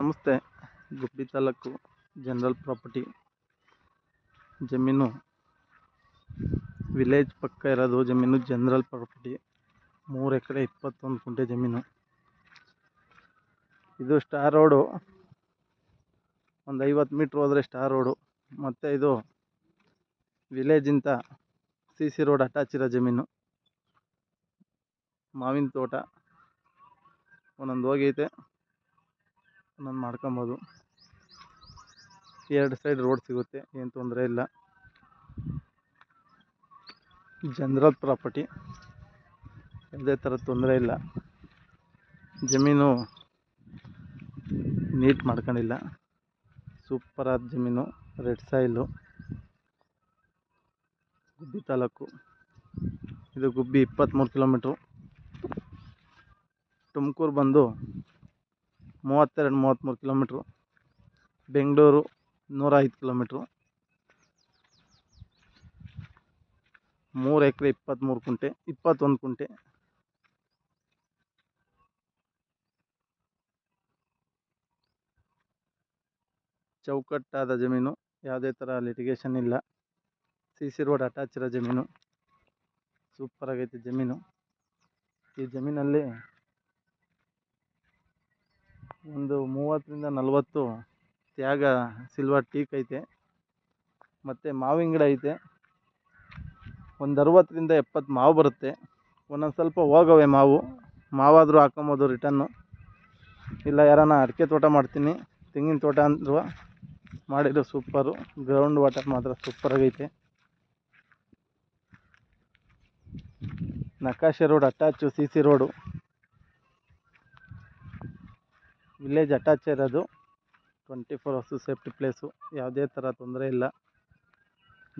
ನಮಸ್ತೆ. Gubbi taluk general property. ಜಮೀನು. Village ಪಕ್ಕ ಇರೋದು ಜಮೀನು ಜನರಲ್ ಪ್ರಾಪರ್ಟಿ. ಮೂರು ಎಕರೆ ಇಪ್ಪತ್ತೊಂದು ಕುಂಟೆ ಜಮೀನು. ಇದು ಸ್ಟಾರ್ ರೋಡು. ಒಂದು ಐವತ್ತು ಮೀಟ್ರ್ ಹೋದರೆ ಸ್ಟಾರ್ ರೋಡು. ಮತ್ತು ಇದು ವಿಲೇಜಿಂದ ಸಿ ಸಿ ರೋಡ್ ಅಟ್ಯಾಚ್ ಇರೋ ಜಮೀನು. ಮಾವಿನ ತೋಟ. ಒಂದೊಂದು ಹೋಗೈತೆ. ಒಂದೊಂದು ಮಾಡ್ಕೊಬೋದು. ಎರಡು ಸೈಡ್ ರೋಡ್ ಸಿಗುತ್ತೆ, ಏನು ತೊಂದರೆ ಇಲ್ಲ. ಜನರಲ್ ಪ್ರಾಪರ್ಟಿ, ಯಾವುದೇ ಥರ ತೊಂದರೆ ಇಲ್ಲ. ಜಮೀನು ನೀಟ್ ಮಾಡ್ಕೊಂಡಿಲ್ಲ. ಸೂಪರಾದ ಜಮೀನು, ರೆಡ್ ಸಾಯಿಲು ಗುಬ್ಬಿ ತಾಲೂಕು. ಇದು ಗುಬ್ಬಿ ಇಪ್ಪತ್ತ್ಮೂರು ಕಿಲೋಮೀಟ್ರು ತುಮಕೂರು ಬಂದು ಮೂವತ್ತೆರಡು ಮೂವತ್ತ್ಮೂರು ಕಿಲೋಮೀಟ್ರು. ಬೆಂಗಳೂರು ನೂರ ಐದು ಕಿಲೋಮೀಟ್ರು. ಮೂರು ಎಕರೆ ಇಪ್ಪತ್ತ್ಮೂರು ಕುಂಟೆ, ಇಪ್ಪತ್ತೊಂದು ಕುಂಟೆ. ಚೌಕಟ್ಟಾದ ಜಮೀನು, ಯಾವುದೇ ಥರ ಲಿಟಿಗೇಷನ್ ಇಲ್ಲ. ಸಿ ಸಿ ರೋಡ್ ಅಟ್ಯಾಚ್ ಇರೋ ಜಮೀನು. ಸೂಪರಾಗೈತೆ ಜಮೀನು. ಈ ಜಮೀನಲ್ಲಿ ಒಂದು ಮೂವತ್ತರಿಂದ ನಲವತ್ತು ತ್ಯಾಗ ಸಿಲ್ವರ್ ಟೀಕ್ ಐತೆ. ಮತ್ತು ಮಾವಿನ ಗಿಡ ಐತೆ. ಒಂದು ಅರವತ್ತರಿಂದ ಎಪ್ಪತ್ತು ಮಾವು ಬರುತ್ತೆ. ಒಂದೊಂದು ಸ್ವಲ್ಪ ಹೋಗವೆ ಮಾವು. ಮಾವಾದರೂ ಹಾಕೊಬೋದು ರಿಟನ್ನು ಇಲ್ಲ ಯಾರಾನ ಅಡಿಕೆ ತೋಟ ಮಾಡ್ತೀನಿ. ತೆಂಗಿನ ತೋಟ ಅಂದ್ರು ಮಾಡಿದ್ರು ಸೂಪರು ಗ್ರೌಂಡ್ ವಾಟರ್ ಮಾತ್ರ ಸೂಪರಾಗೈತೆ ನಕಾಶೆ road attach C C road village attach ಇರೋದು. Twenty four hours safety place ಯಾವುದೇ ಥರ ತೊಂದರೆ ಇಲ್ಲ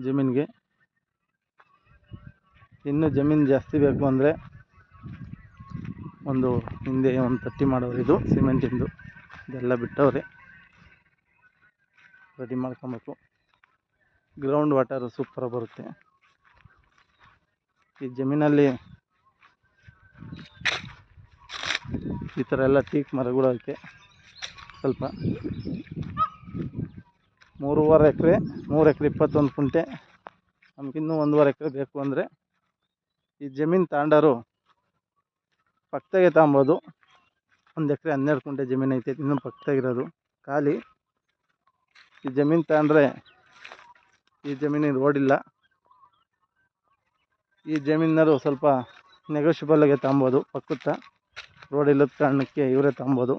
ಜಮೀನಿಗೆ. ಇನ್ನೂ ಜಮೀನು ಜಾಸ್ತಿ ಬೇಕು ಅಂದರೆ ಒಂದು ಹಿಂದೆ ಒಂದು ತಟ್ಟಿ ಮಾಡೋರು ಇದು ಸಿಮೆಂಟಿಂದು ಇದೆಲ್ಲ ಬಿಟ್ಟವ್ರೆ. ರೆಡಿ ಮಾಡ್ಕೊಬೇಕು. ಗ್ರೌಂಡ್ ವಾಟರು ಸೂಪರಾಗಿ ಬರುತ್ತೆ. ಈ ಜಮೀನಲ್ಲಿ ಈ ಥರ ಎಲ್ಲ ಟೀಕ್ ಮರಗಳು ಐತೆ ಸ್ವಲ್ಪ ಮೂರುವರೆ ಎಕರೆ, ಮೂರು ಎಕರೆ ಇಪ್ಪತ್ತೊಂದು ಕುಂಟೆ. ನಮಗಿನ್ನೂ ಒಂದೂವರೆ ಎಕರೆ ಬೇಕು ಅಂದರೆ ಈ ಜಮೀನು ತಾಂಡರು ಪಕ್ಕದಾಗೆ ತಗೊಬೋದು ಒಂದು ಎಕರೆ ಹನ್ನೆರಡು ಕುಂಟೆ ಜಮೀನು ಐತೆ, ಇನ್ನೂ ಪಕ್ಕದಾಗಿರೋದು ಖಾಲಿ ಈ ಜಮೀನು ತಗೊಂಡ್ರೆ ಈ ಜಮೀನಿಗೆ ರೋಡ್ ಇಲ್ಲ. ಈ ಜಮೀನರು ಸ್ವಲ್ಪ ನೆಗೋಷಿಯಬಲಾಗೆ ತಗೊಬೋದು ಪಕ್ಕದ ರೋಡ್ ಇಲ್ಲದ ಕಾರಣಕ್ಕೆ ಇವರೇ ತಗೊಬೋದು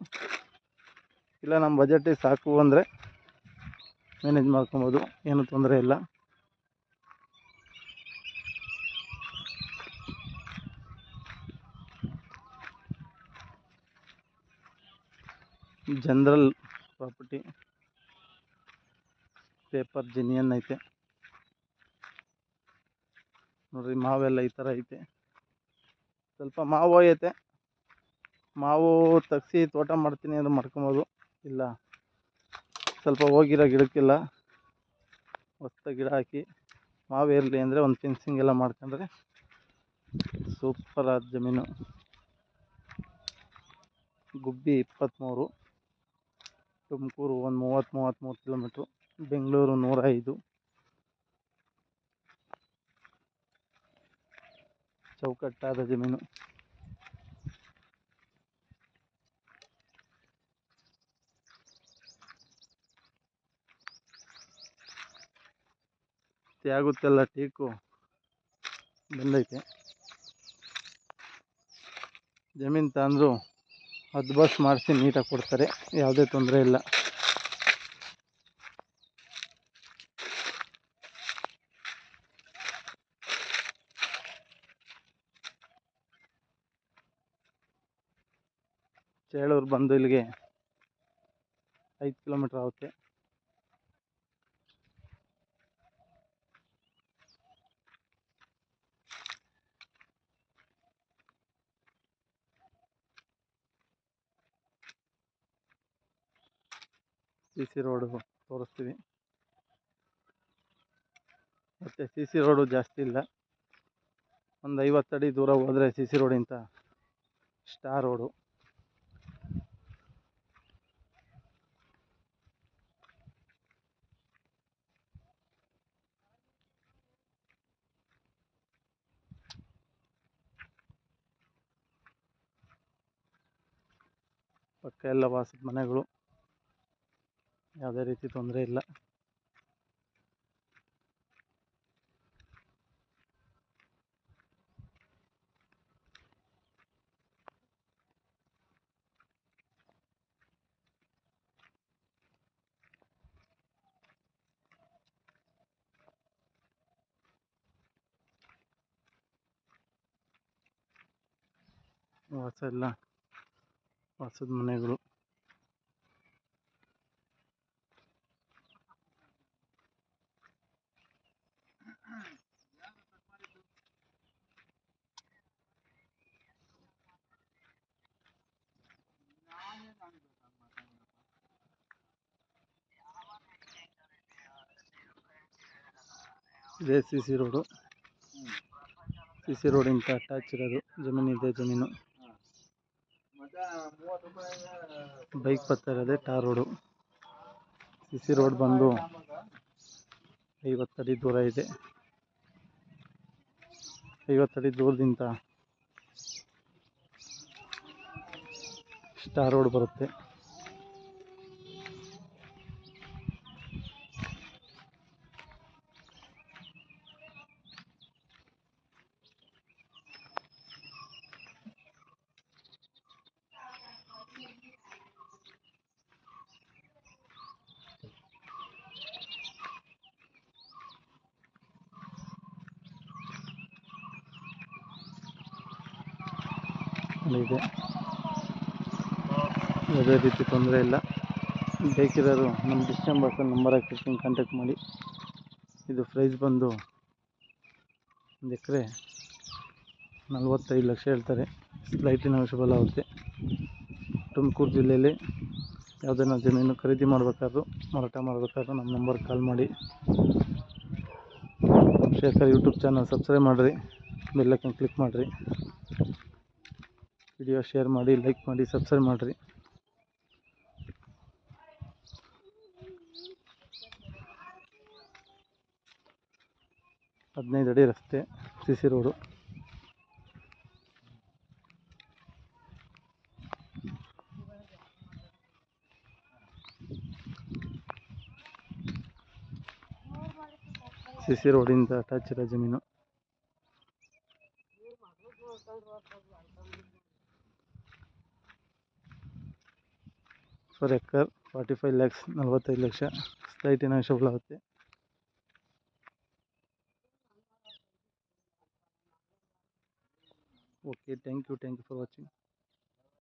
ಇಲ್ಲ, ನಮ್ಮ ಬಜೆಟಿಗೆ ಸಾಕು ಅಂದರೆ ಮ್ಯಾನೇಜ್ ಮಾಡ್ಕೊಬೋದು. ಏನು ತೊಂದರೆ ಇಲ್ಲ. ಜನರಲ್ ಪ್ರಾಪರ್ಟಿ ಪೇಪರ್ ಜಿನಿಯನ್ ಐತೆ. ನೋಡ್ರಿ, ಮಾವೆಲ್ಲ ಈ ಥರ ಐತೆ. ಸ್ವಲ್ಪ ಮಾವು ಐತೆ. ಮಾವು ತೆಗ್ಸಿ ತೋಟ ಮಾಡ್ತೀನಿ ಅಂದ್ರೆ ಮಾಡ್ಕೊಬೋದು. ಇಲ್ಲ. ಸ್ವಲ್ಪ ಹೋಗಿರೋ ಗಿಡಕ್ಕೆಲ್ಲ ಹೊಸ್ದಾಗಿ ಗಿಡ ಹಾಕಿ ಮಾವು ಇರಲಿ ಅಂದರೆ ಒಂದು ಫೆನ್ಸಿಂಗ್ ಎಲ್ಲ ಮಾಡ್ಕೊಂಡ್ರೆ ಸೂಪರಾದ ಜಮೀನು. ಗುಬ್ಬಿ ಇಪ್ಪತ್ತ್ಮೂರು ತುಮಕೂರು ಒಂದು ಮೂವತ್ತು ಮೂವತ್ತ್ಮೂರು ಕಿಲೋಮೀಟ್ರು ಬೆಂಗಳೂರು ನೂರ ಐದು. ಚೌಕಟ್ಟಾದ ಜಮೀನು. ತ್ಯಾಗುತ್ತೆಲ್ಲ ಟೀಕು ಬಂದೈತೆ. ಜಮೀನು ತಗೊಂಡ್ರು ಹದ್ದು ಬಸ್ ಮಾಡಿಸಿ ನೀಟಾಗಿ ಕೊಡ್ತಾರೆ, ಯಾವುದೇ ತೊಂದರೆ ಇಲ್ಲ. ಚೇಳೂರು ಬಂದು ಇಲ್ಲಿಗೆ ಐದು ಕಿಲೋಮೀಟ್ರ್ ಆಗುತ್ತೆ. ಸಿ ಸಿ ರೋಡು ತೋರಿಸ್ತೀವಿ. ಮತ್ತು ಸಿ ಸಿ ರೋಡು ಜಾಸ್ತಿ ಇಲ್ಲ. ಒಂದು ಐವತ್ತು ಅಡಿ ದೂರ ಹೋದರೆ ಸಿ ಸಿ ರೋಡಿಂತ ಸ್ಟಾರ್ ರೋಡು. ಪಕ್ಕ ಎಲ್ಲ ವಾಸದ ಮನೆಗಳು. ಯಾವುದೇ ರೀತಿ ತೊಂದರೆ ಇಲ್ಲ. ವಾಸ ಎಲ್ಲ ವಾಸದ ಮನೆಗಳು. ಇದೇ C C road. C C ರೋಡಿಂದ ಅಟ್ಯಾಚ್ ಇರೋದು. ಜಮೀನು ಇದೆ ಜಮೀನು. ಬೈಕ್ ಬರ್ತಾ ಇರೋದೆ tar road. C C road ಬಂದು ಐವತ್ತಡಿ ದೂರ ಇದೆ. ಐವತ್ತಡಿ ದೂರದಿಂದ ಸ್ಟಾರ್ ರೋಡ್ ಬರುತ್ತೆ. ಇದೆ. ಯಾವುದೇ ರೀತಿ ತೊಂದರೆ ಇಲ್ಲ. ಬೇಕಿರೋರು ನಮ್ಮ ಡಿಸ್ಟೆಂಬರ್ಸ್ ನಂಬರ್ ಹಾಕಿರ್ತೀನಿ ಕಾಂಟ್ಯಾಕ್ಟ್ ಮಾಡಿ. ಇದು ಪ್ರೈಸ್ ಬಂದು ಒಂದು ಎಕರೆ ನಲ್ವತ್ತೈದು ಲಕ್ಷ ಹೇಳ್ತಾರೆ. ಸ್ಲೈಟ್ ಅವಶ್ಯಬಲ ಆಗುತ್ತೆ. ತುಮಕೂರು ಜಿಲ್ಲೆಯಲ್ಲಿ ಯಾವುದನ್ನ ಜಮೀನು ಖರೀದಿ ಮಾಡಬೇಕಾದ್ರು, ಮಾರಾಟ ಮಾಡಬೇಕಾದ್ರು ನಮ್ಮ ನಂಬರ್ಗೆ ಕಾಲ್ ಮಾಡಿ. ಶೇಖರ್ ಯೂಟ್ಯೂಬ್ ಚಾನಲ್ ಸಬ್ಸ್ಕ್ರೈಬ್ ಮಾಡಿರಿ ಬೆಲ್ಲೈಕನ್ ಕ್ಲಿಕ್ ಮಾಡಿರಿ. ವಿಡಿಯೋ ಶೇರ್ ಮಾಡಿ ಲೈಕ್ ಮಾಡಿ ಸಬ್ಸ್ಕ್ರೈಬ್ ಮಾಡಿರಿ. ಹದಿನೈದು ಅಡಿ ರಸ್ತೆ C C road C C ರೋಡಿಂದ ಅಟ್ಯಾಚ್ ಇರೋ ಜಮೀನು. per acre forty five lakhs ನಲ್ವತ್ತೈದು ಲಕ್ಷ ಸ್ಲೈಟಿನ ಶಬಳ ಆಗುತ್ತೆ okay thank you thank you for watching